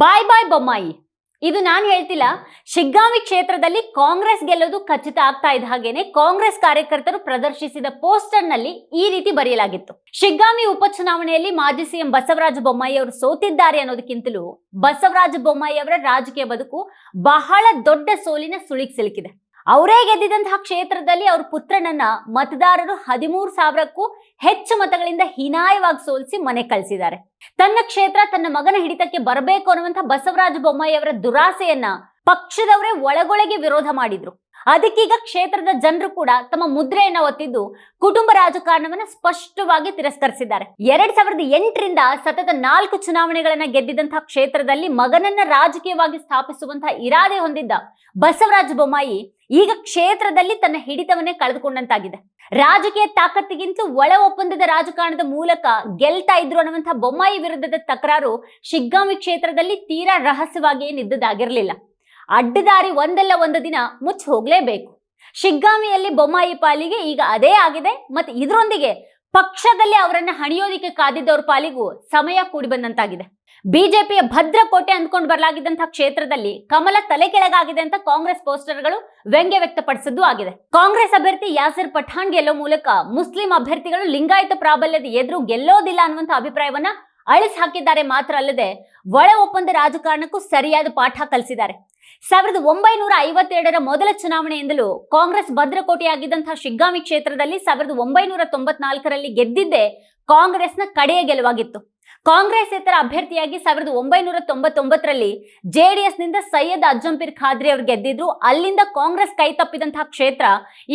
ಬಾಯ್ ಬಾಯ್ ಬೊಮ್ಮಾಯಿ ಇದು ನಾನು ಹೇಳ್ತಿಲ್ಲ ಶಿಗ್ಗಾಂವಿ ಕ್ಷೇತ್ರದಲ್ಲಿ ಕಾಂಗ್ರೆಸ್ ಗೆಲ್ಲೋದು ಖಚಿತ ಆಗ್ತಾ ಇದ್ದ ಹಾಗೇನೆ ಕಾಂಗ್ರೆಸ್ ಕಾರ್ಯಕರ್ತರು ಪ್ರದರ್ಶಿಸಿದ ಪೋಸ್ಟರ್ನಲ್ಲಿ ಈ ರೀತಿ ಬರೆಯಲಾಗಿತ್ತು. ಶಿಗ್ಗಾಂವಿ ಉಪಚುನಾವಣೆಯಲ್ಲಿ ಮಾಜಿ ಸಿಎಂ ಬಸವರಾಜ ಬೊಮ್ಮಾಯಿ ಅವರು ಸೋತಿದ್ದಾರೆ ಅನ್ನೋದಕ್ಕಿಂತಲೂ ಬಸವರಾಜ ಬೊಮ್ಮಾಯಿ ಅವರ ರಾಜಕೀಯ ಬದುಕು ಬಹಳ ದೊಡ್ಡ ಸೋಲಿನ ಸುಳಿಗೆ ಸಿಲುಕಿದೆ. ಅವರೇ ಗೆದ್ದಿದಂತಹ ಕ್ಷೇತ್ರದಲ್ಲಿ ಅವ್ರ ಪುತ್ರನನ್ನ ಮತದಾರರು ಹದಿಮೂರು ಸಾವಿರಕ್ಕೂ ಹೆಚ್ಚು ಮತಗಳಿಂದ ಹೀನಾಯವಾಗಿ ಸೋಲಿಸಿ ಮನೆ ಕಳಿಸಿದ್ದಾರೆ. ತನ್ನ ಕ್ಷೇತ್ರ, ತನ್ನ ಮಗನ ಹಿಡಿತಕ್ಕೆ ಬರಬೇಕು ಅನ್ನುವಂತಹ ಬಸವರಾಜ ಬೊಮ್ಮಾಯಿ ಅವರ ದುರಾಸೆಯನ್ನ ಪಕ್ಷದವರೇ ಒಳಗೊಳಗೆ ವಿರೋಧ ಮಾಡಿದ್ರು. ಅದಕ್ಕೀಗ ಕ್ಷೇತ್ರದ ಜನರು ಕೂಡ ತಮ್ಮ ಮುದ್ರೆಯನ್ನ ಒತ್ತಿದ್ದು ಕುಟುಂಬ ರಾಜಕಾರಣವನ್ನ ಸ್ಪಷ್ಟವಾಗಿ ತಿರಸ್ಕರಿಸಿದ್ದಾರೆ. ಎರಡ್ ಸಾವಿರದ ಎಂಟರಿಂದ ಸತತ ನಾಲ್ಕು ಚುನಾವಣೆಗಳನ್ನ ಗೆದ್ದಿದಂತಹ ಕ್ಷೇತ್ರದಲ್ಲಿ ಮಗನನ್ನ ರಾಜಕೀಯವಾಗಿ ಸ್ಥಾಪಿಸುವಂತಹ ಇರಾದೆ ಹೊಂದಿದ್ದ ಬಸವರಾಜ ಬೊಮ್ಮಾಯಿ ಈಗ ಕ್ಷೇತ್ರದಲ್ಲಿ ತನ್ನ ಹಿಡಿತವನ್ನೇ ಕಳೆದುಕೊಂಡಂತಾಗಿದೆ. ರಾಜಕೀಯ ತಾಕತ್ತಿಗಿಂತ ಒಳ ಒಪ್ಪಂದದ ರಾಜಕಾರಣದ ಮೂಲಕ ಗೆಲ್ತಾ ಇದ್ರು ಅನ್ನುವಂತಹ ಬೊಮ್ಮಾಯಿ ವಿರುದ್ಧದ ತಕರಾರು ಶಿಗ್ಗಾಂವಿ ಕ್ಷೇತ್ರದಲ್ಲಿ ತೀರಾ ರಹಸ್ಯವಾಗಿಯೇ ನಿದ್ದದಾಗಿರ್ಲಿಲ್ಲ ಅಡ್ಡದಾರಿ ಒಂದಲ್ಲ ಒಂದು ದಿನ ಮುಚ್ಚಿ ಹೋಗ್ಲೇಬೇಕು. ಶಿಗ್ಗಾಮಿಯಲ್ಲಿ ಬೊಮ್ಮಾಯಿ ಪಾಲಿಗೆ ಈಗ ಅದೇ ಆಗಿದೆ ಮತ್ತೆ ಇದರೊಂದಿಗೆ ಪಕ್ಷದಲ್ಲಿ ಅವರನ್ನ ಹಣಿಯೋದಿಕ್ಕೆ ಕಾದಿದ್ದವ್ರ ಪಾಲಿಗೂ ಸಮಯ ಕೂಡಿ ಬಂದಂತಾಗಿದೆ. ಬಿಜೆಪಿಯ ಭದ್ರಕೋಟೆ ಅಂದ್ಕೊಂಡು ಬರಲಾಗಿದ್ದಂತಹ ಕ್ಷೇತ್ರದಲ್ಲಿ ಕಮಲ ತಲೆ ಕೆಳಗಾಗಿದೆ ಅಂತ ಕಾಂಗ್ರೆಸ್ ಪೋಸ್ಟರ್ಗಳು ವ್ಯಂಗ್ಯ ವ್ಯಕ್ತಪಡಿಸಿದ್ದು ಆಗಿದೆ. ಕಾಂಗ್ರೆಸ್ ಅಭ್ಯರ್ಥಿ ಯಾಸಿರ್ ಪಠಾಣ್ ಗೆಲ್ಲೋ ಮೂಲಕ ಮುಸ್ಲಿಂ ಅಭ್ಯರ್ಥಿಗಳು ಲಿಂಗಾಯತ ಪ್ರಾಬಲ್ಯದ ಎದುರು ಗೆಲ್ಲೋದಿಲ್ಲ ಅನ್ನುವಂಥ ಅಭಿಪ್ರಾಯವನ್ನ ಅಳಿಸಿ ಹಾಕಿದ್ದಾರೆ ಮಾತ್ರ ಅಲ್ಲದೆ ಒಳ ಒಪ್ಪಂದ ರಾಜಕಾರಣಕ್ಕೂ ಸರಿಯಾದ ಪಾಠ ಕಲಿಸಿದ್ದಾರೆ. ಸಾವಿರದ ಒಂಬೈನೂರ ಐವತ್ತೆರಡರ ಮೊದಲ ಚುನಾವಣೆಯಿಂದಲೂ ಕಾಂಗ್ರೆಸ್ ಭದ್ರಕೋಟೆಯಾಗಿದ್ದಂತಹ ಶಿಗ್ಗಾಮಿ ಕ್ಷೇತ್ರದಲ್ಲಿ ಸಾವಿರದ ಒಂಬೈನೂರ ತೊಂಬತ್ನಾಲ್ಕರಲ್ಲಿ ಗೆದ್ದಿದ್ದೇ ಕಾಂಗ್ರೆಸ್ನ ಕಡೆಯ ಗೆಲುವಾಗಿತ್ತು. ಕಾಂಗ್ರೆಸ್ ಇತರ ಅಭ್ಯರ್ಥಿಯಾಗಿ ಸಾವಿರದ ಒಂಬೈನೂರ ತೊಂಬತ್ತೊಂಬತ್ತರಲ್ಲಿ ಜೆಡಿಎಸ್ನಿಂದ ಸೈಯದ್ ಅಜ್ಜಂಪಿರ್ ಖಾದ್ರಿ ಅವರು ಗೆದ್ದಿದ್ರು. ಅಲ್ಲಿಂದ ಕಾಂಗ್ರೆಸ್ ಕೈ ತಪ್ಪಿದಂತಹ ಕ್ಷೇತ್ರ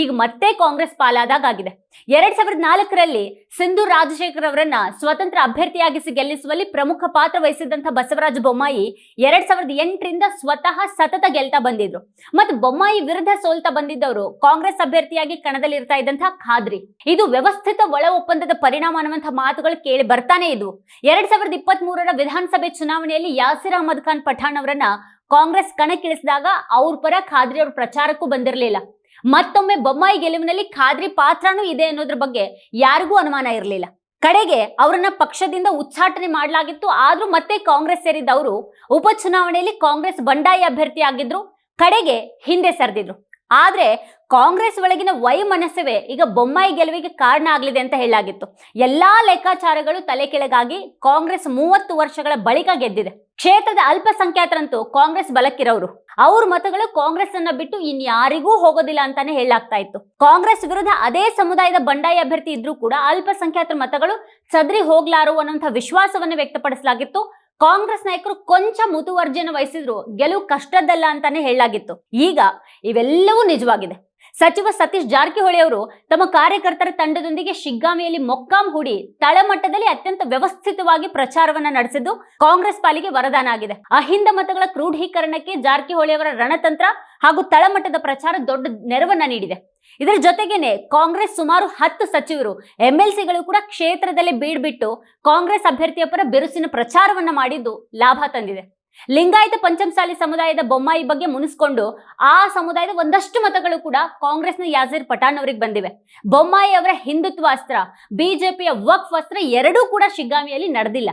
ಈಗ ಮತ್ತೆ ಕಾಂಗ್ರೆಸ್ ಪಾಲಾದಾಗಿದೆ ಎರಡ್ ಸಾವಿರದ ನಾಲ್ಕರಲ್ಲಿ ಸಿಂಧು ರಾಜಶೇಖರ್ ಅವರನ್ನ ಸ್ವತಂತ್ರ ಅಭ್ಯರ್ಥಿಯಾಗಿಸಿ ಗೆಲ್ಲಿಸುವಲ್ಲಿ ಪ್ರಮುಖ ಪಾತ್ರ ವಹಿಸಿದಂಥ ಬಸವರಾಜ ಬೊಮ್ಮಾಯಿ ಎರಡ್ ಸಾವಿರದ ಎಂಟರಿಂದ ಸ್ವತಃ ಸತತ ಗೆಲ್ತಾ ಬಂದಿದ್ರು. ಮತ್ತು ಬೊಮ್ಮಾಯಿ ವಿರುದ್ಧ ಸೋಲ್ತಾ ಬಂದಿದ್ದವರು ಕಾಂಗ್ರೆಸ್ ಅಭ್ಯರ್ಥಿಯಾಗಿ ಕಣದಲ್ಲಿ ಇರ್ತಾ ಇದ್ದಂತಹ ಖಾದ್ರಿ. ಇದು ವ್ಯವಸ್ಥಿತ ಒಳ ಒಪ್ಪಂದದ ಪರಿಣಾಮ ಅನ್ನುವಂತಹ ಮಾತುಗಳು ಕೇಳಿ ಬರ್ತಾನೆ ಇದು ಎರಡ್ ಸಾವಿರದ ಇಪ್ಪತ್ತ್ ಮೂರರ ವಿಧಾನಸಭೆ ಚುನಾವಣೆಯಲ್ಲಿ ಯಾಸಿರ್ ಅಹಮದ್ ಖಾನ್ ಪಠಾಣ್ ಅವರನ್ನ ಕಾಂಗ್ರೆಸ್ ಕಣಕ್ಕಿಳಿಸಿದಾಗ ಅವ್ರ ಪರ ಖಾದ್ರಿ ಅವ್ರ ಪ್ರಚಾರಕ್ಕೂ ಬಂದಿರಲಿಲ್ಲ. ಮತ್ತೊಮ್ಮೆ ಬೊಮ್ಮಾಯಿ ಗೆಲುವಿನಲ್ಲಿ ಖಾದ್ರಿ ಪಾತ್ರನೂ ಇದೆ ಅನ್ನೋದ್ರ ಬಗ್ಗೆ ಯಾರಿಗೂ ಅನುಮಾನ ಇರಲಿಲ್ಲ. ಕಡೆಗೆ ಅವರನ್ನ ಪಕ್ಷದಿಂದ ಉಚ್ಚಾಟನೆ ಮಾಡಲಾಗಿತ್ತು, ಆದ್ರೂ ಮತ್ತೆ ಕಾಂಗ್ರೆಸ್ ಸೇರಿದ್ದ ಅವರು ಉಪಚುನಾವಣೆಯಲ್ಲಿ ಕಾಂಗ್ರೆಸ್ ಬಂಡಾಯ ಅಭ್ಯರ್ಥಿ ಆಗಿದ್ರು ಕಡೆಗೆ ಹಿಂದೆ ಸರಿದಿದ್ರು. ಆದ್ರೆ ಕಾಂಗ್ರೆಸ್ ಒಳಗಿನ ವೈಮನಸ್ಸವೇ ಈಗ ಬೊಮ್ಮಾಯಿ ಗೆಲುವಿಗೆ ಕಾರಣ ಆಗಲಿದೆ ಅಂತ ಹೇಳಲಾಗಿತ್ತು. ಎಲ್ಲಾ ಲೆಕ್ಕಾಚಾರಗಳು ತಲೆ ಕೆಳಗಾಗಿ ಕಾಂಗ್ರೆಸ್ ಮೂವತ್ತು ವರ್ಷಗಳ ಬಳಿಕ ಗೆದ್ದಿದೆ. ಕ್ಷೇತ್ರದ ಅಲ್ಪಸಂಖ್ಯಾತರಂತೂ ಕಾಂಗ್ರೆಸ್ ಬಲಕ್ಕಿರೋರು. ಅವ್ರ ಮತಗಳು ಕಾಂಗ್ರೆಸ್ ಅನ್ನ ಬಿಟ್ಟು ಇನ್ಯಾರಿಗೂ ಹೋಗೋದಿಲ್ಲ ಅಂತಾನೆ ಹೇಳಲಾಗ್ತಾ ಇತ್ತು. ಕಾಂಗ್ರೆಸ್ ವಿರುದ್ಧ ಅದೇ ಸಮುದಾಯದ ಬಂಡಾಯ ಅಭ್ಯರ್ಥಿ ಇದ್ರೂ ಕೂಡ ಅಲ್ಪಸಂಖ್ಯಾತರ ಮತಗಳು ಸದ್ರಿ ಹೋಗ್ಲಾರು ಅನ್ನುವಂಥ ವಿಶ್ವಾಸವನ್ನು ವ್ಯಕ್ತಪಡಿಸಲಾಗಿತ್ತು. ಕಾಂಗ್ರೆಸ್ ನಾಯಕರು ಕೊಂಚ ಮುತುವರ್ಜಿಯನ್ನು ವಹಿಸಿದ್ರು ಗೆಲುವು ಕಷ್ಟದ್ದಲ್ಲ ಅಂತಾನೆ ಹೇಳಲಾಗಿತ್ತು. ಈಗ ಇವೆಲ್ಲವೂ ನಿಜವಾಗಿದೆ. ಸಚಿವ ಸತೀಶ್ ಜಾರಕಿಹೊಳಿ ಅವರು ತಮ್ಮ ಕಾರ್ಯಕರ್ತರ ತಂಡದೊಂದಿಗೆ ಶಿಗ್ಗಾಮಿಯಲ್ಲಿ ಮೊಕ್ಕಾಂ ಹೂಡಿ ತಳಮಟ್ಟದಲ್ಲಿ ಅತ್ಯಂತ ವ್ಯವಸ್ಥಿತವಾಗಿ ಪ್ರಚಾರವನ್ನ ನಡೆಸಿದ್ದು ಕಾಂಗ್ರೆಸ್ ಪಾಲಿಗೆ ವರದಾನ ಆಗಿದೆ. ಅಹಿಂದ ಮತಗಳ ಕ್ರೂಢೀಕರಣಕ್ಕೆ ಜಾರಕಿಹೊಳಿ ಅವರ ರಣತಂತ್ರ ಹಾಗೂ ತಳಮಟ್ಟದ ಪ್ರಚಾರ ದೊಡ್ಡ ನೆರವನ್ನ ನೀಡಿದೆ. ಇದರ ಜೊತೆಗೇನೆ ಕಾಂಗ್ರೆಸ್ ಸುಮಾರು ಹತ್ತು ಸಚಿವರು, ಎಂಎಲ್ಸಿಗಳು ಎಲ್ ಸಿಗಳು ಕೂಡ ಕ್ಷೇತ್ರದಲ್ಲಿ ಬೀಡ್ಬಿಟ್ಟು ಕಾಂಗ್ರೆಸ್ ಅಭ್ಯರ್ಥಿಯ ಪರ ಬಿರುಸಿನ ಪ್ರಚಾರವನ್ನ ಮಾಡಿದ್ದು ಲಾಭ ತಂದಿದೆ. ಲಿಂಗಾಯತ ಪಂಚಮಸಾಲಿ ಸಮುದಾಯದ ಬೊಮ್ಮಾಯಿ ಬಗ್ಗೆ ಮುನಿಸ್ಕೊಂಡು ಆ ಸಮುದಾಯದ ಒಂದಷ್ಟು ಮತಗಳು ಕೂಡ ಕಾಂಗ್ರೆಸ್ನ ಯಾಜೀರ್ ಪಠಾಣ್ ಅವರಿಗೆ ಬಂದಿವೆ. ಬೊಮ್ಮಾಯಿ ಅವರ ಹಿಂದುತ್ವ ಅಸ್ತ್ರ, ಬಿಜೆಪಿಯ ವಕ್ಫ್ ಅಸ್ತ್ರ ಎರಡೂ ಕೂಡ ಶಿಗ್ಗಾಮಿಯಲ್ಲಿ ನಡೆದಿಲ್ಲ.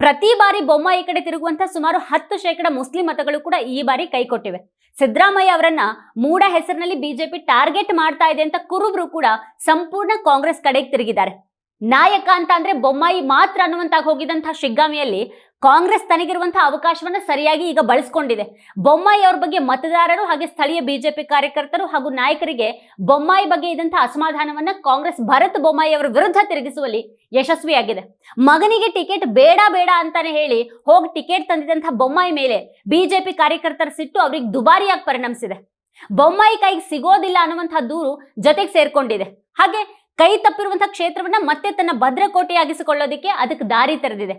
ಪ್ರತಿ ಬಾರಿ ಬೊಮ್ಮಾಯಿ ಕಡೆ ತಿರುಗುವಂತಹ ಸುಮಾರು ಹತ್ತು ಶೇಕಡ ಮುಸ್ಲಿಂ ಮತಗಳು ಕೂಡ ಈ ಬಾರಿ ಕೈಕೊಟ್ಟಿವೆ ಸಿದ್ದರಾಮಯ್ಯ ಅವರನ್ನ ಮೂಡ ಹೆಸರಿನಲ್ಲಿ ಬಿಜೆಪಿ ಟಾರ್ಗೆಟ್ ಮಾಡ್ತಾ ಇದೆ ಅಂತ ಕುರುಬ್ರು ಕೂಡ ಸಂಪೂರ್ಣ ಕಾಂಗ್ರೆಸ್ ಕಡೆಗೆ ತಿರುಗಿದ್ದಾರೆ. ನಾಯಕ ಅಂತ ಅಂದ್ರೆ ಬೊಮ್ಮಾಯಿ ಮಾತ್ರ ಅನ್ನುವಂತಾಗಿ ಹೋಗಿದಂತಹ ಶಿಗ್ಗಾಮಿಯಲ್ಲಿ ಕಾಂಗ್ರೆಸ್ ತನಗಿರುವಂತಹ ಅವಕಾಶವನ್ನ ಸರಿಯಾಗಿ ಈಗ ಬಳಸ್ಕೊಂಡಿದೆ. ಬೊಮ್ಮಾಯಿ ಅವ್ರ ಬಗ್ಗೆ ಮತದಾರರು ಹಾಗೆ ಸ್ಥಳೀಯ ಬಿಜೆಪಿ ಕಾರ್ಯಕರ್ತರು ಹಾಗೂ ನಾಯಕರಿಗೆ ಬೊಮ್ಮಾಯಿ ಬಗ್ಗೆ ಇದ್ದಂತಹ ಅಸಮಾಧಾನವನ್ನ ಕಾಂಗ್ರೆಸ್ ಭರತ್ ಬೊಮ್ಮಾಯಿ ಅವರ ವಿರುದ್ಧ ತಿರುಗಿಸುವಲ್ಲಿ ಯಶಸ್ವಿಯಾಗಿದೆ. ಮಗನಿಗೆ ಟಿಕೆಟ್ ಬೇಡ ಬೇಡ ಅಂತಾನೆ ಹೇಳಿ ಹೋಗಿ ಟಿಕೆಟ್ ತಂದಿದಂತಹ ಬೊಮ್ಮಾಯಿ ಮೇಲೆ ಬಿಜೆಪಿ ಕಾರ್ಯಕರ್ತರ ಸಿಟ್ಟು ಅವ್ರಿಗೆ ದುಬಾರಿಯಾಗಿ ಪರಿಣಮಿಸಿದೆ. ಬೊಮ್ಮಾಯಿ ಕೈಗೆ ಸಿಗೋದಿಲ್ಲ ಅನ್ನುವಂತಹ ದೂರು ಜೊತೆಗೆ ಸೇರ್ಕೊಂಡಿದೆ. ಹಾಗೆ ಕೈ ತಪ್ಪಿರುವಂತಹ ಕ್ಷೇತ್ರವನ್ನ ಮತ್ತೆ ತನ್ನ ಭದ್ರಕೋಟೆಯಾಗಿಸಿಕೊಳ್ಳೋದಕ್ಕೆ ಅದಕ್ಕೆ ದಾರಿ ತೆರೆದಿದೆ.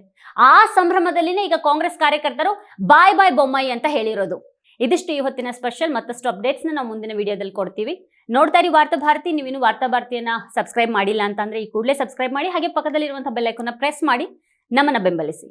ಆ ಸಂಭ್ರಮದಲ್ಲಿನೇ ಈಗ ಕಾಂಗ್ರೆಸ್ ಕಾರ್ಯಕರ್ತರು ಬಾಯ್ ಬಾಯ್ ಬೊಮ್ಮಾಯಿ ಅಂತ ಹೇಳಿರೋದು. ಇದಿಷ್ಟು ಇವತ್ತಿನ ಸ್ಪೆಷಲ್, ಮತ್ತಷ್ಟು ಅಪ್ಡೇಟ್ಸ್ನ ನಾವು ಮುಂದಿನ ವಿಡಿಯೋದಲ್ಲಿ ಕೊಡ್ತೀವಿ. ನೋಡ್ತಾ ಇರಿ ವಾರ್ತಾ ಭಾರತಿ, ನೀವಿನ್ನು ವಾರ್ತಾ ಭಾರತಿಯನ್ನ ಸಬ್ಸ್ಕ್ರೈಬ್ ಮಾಡಿಲ್ಲ ಅಂತಂದ್ರೆ ಈ ಕೂಡಲೇ ಸಬ್ಸ್ಕ್ರೈಬ್ ಮಾಡಿ, ಹಾಗೆ ಪಕ್ಕದಲ್ಲಿರುವಂತಹ ಬೆಲ್ಲೈಕನ್ನ ಪ್ರೆಸ್ ಮಾಡಿ ನಮ್ಮನ್ನ ಬೆಂಬಲಿಸಿ.